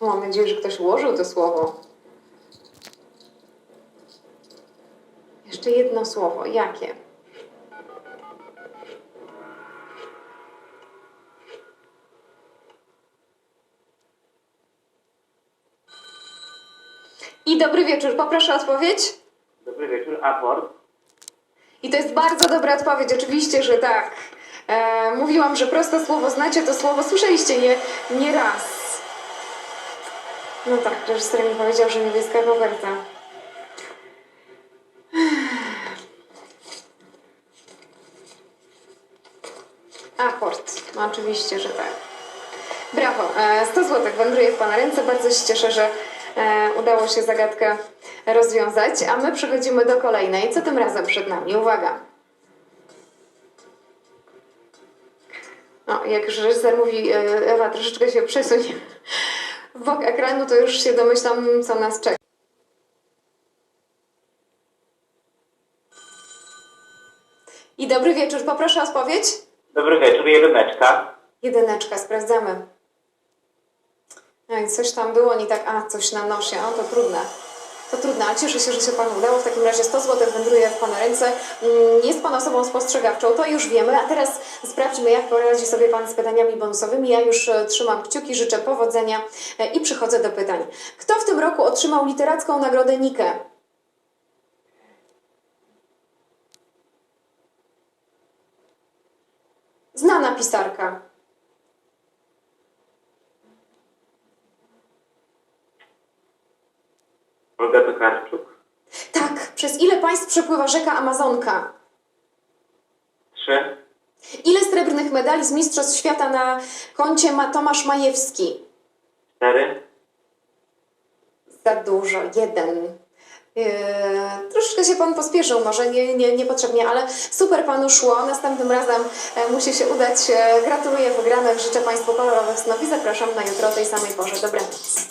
Mam nadzieję, że ktoś ułożył to słowo. Jeszcze jedno słowo. Jakie? I dobry wieczór. Poproszę o odpowiedź. Dobry wieczór, aport. I to jest bardzo dobra odpowiedź, oczywiście, że tak. E, mówiłam, że proste słowo znacie to słowo, słyszeliście je nie raz. No tak, reżyser mi powiedział, że niebieska koperta. Aport, no oczywiście, że tak. Brawo, e, 100 zł wędruje w Pana ręce. Bardzo się cieszę, że e, udało się zagadkę rozwiązać. A my przechodzimy do kolejnej. Co tym razem przed nami? Uwaga. No, jak już reżyser mówi, e, Ewa, troszeczkę się przesuń w bok ekranu, to już się domyślam, co nas czeka. I dobry wieczór, poproszę o odpowiedź. Dobry wieczór, jedyneczka. Jedyneczka, sprawdzamy. No i coś tam było nie tak. A, coś na nosie. No to trudne. To trudne, ale cieszę się, że się Panu udało. W takim razie 100 zł wędruje w Pana ręce. Mm, Jest Pan osobą spostrzegawczą, to już wiemy. A teraz sprawdźmy, jak poradzi sobie Pan z pytaniami bonusowymi. Ja już e, trzymam kciuki, życzę powodzenia e, i przychodzę do pytań. Kto w tym roku otrzymał literacką nagrodę Nike? Znana pisarka. Tokarczuk. Tak, przez ile państw przepływa rzeka Amazonka? Trzy. Ile srebrnych medali z Mistrzostw Świata na koncie ma Tomasz Majewski? Cztery. Za dużo, jeden. Yy, troszeczkę się pan pospieszył, może nie, nie, niepotrzebnie, ale super panu szło. Następnym razem e, musi się udać. E, gratuluję wygranych, życzę państwu kolorowych snów i zapraszam na jutro o tej samej porze. Dobranoc.